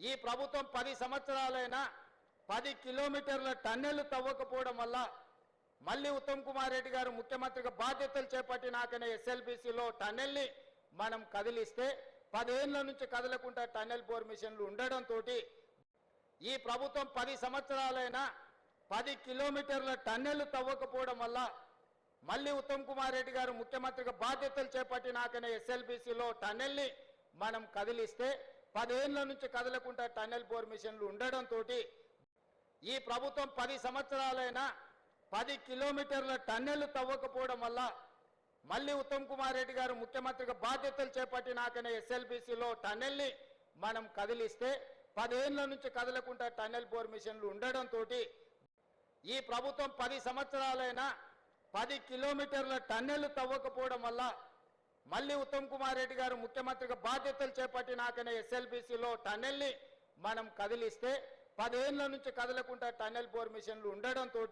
ఈ ప్రభుత్వం పది సంవత్సరాలైనా పది కిలోమీటర్ల టన్నెలు తవ్వకపోవడం వల్ల మళ్ళీ ఉత్తమ్ కుమార్ రెడ్డి గారు ముఖ్యమంత్రిగా బాధ్యతలు చేపట్టినాకనే ఎస్ఎల్బిసిలో టన్నెల్ని మనం కదిలిస్తే పదేళ్ళ నుంచి కదలకుండా టన్నెల్ బోర్ మిషన్లు ఉండడంతో ఈ ప్రభుత్వం పది సంవత్సరాలైనా పది కిలోమీటర్ల టన్నెలు తవ్వకపోవడం వల్ల మళ్ళీ ఉత్తమ్ కుమార్ రెడ్డి గారు ముఖ్యమంత్రిగా బాధ్యతలు చేపట్టినాకనే ఎస్ఎల్బిసిలో టన్నెల్ని మనం కదిలిస్తే పదేళ్ళ నుంచి కదలకుండా టన్నెల్ బోర్ మిషన్లు ఉండడంతో ఈ ప్రభుత్వం పది సంవత్సరాలైనా పది కిలోమీటర్ల టన్నెల్ తవ్వకపోవడం వల్ల మళ్ళీ ఉత్తమ్ కుమార్ రెడ్డి గారు ముఖ్యమంత్రిగా బాధ్యతలు చేపట్టినాకనే ఎస్ఎల్బిసిలో టన్నెల్ని మనం కదిలిస్తే పదేళ్ళ నుంచి కదలకుండా టన్నెల్ బోర్ మిషన్లు ఉండడంతో ఈ ప్రభుత్వం పది సంవత్సరాలైనా పది కిలోమీటర్ల టన్నెల్ తవ్వకపోవడం వల్ల మళ్ళీ ఉత్తమ్ కుమార్ రెడ్డి గారు ముఖ్యమంత్రిగా బాధ్యతలు చేపట్టినాకనే ఎస్ఎల్బిసిలో టన్నెల్ని మనం కదిలిస్తే పదేళ్ళ నుంచి కదలకుండా టన్నెల్ బోర్ మిషన్లు ఉండడంతో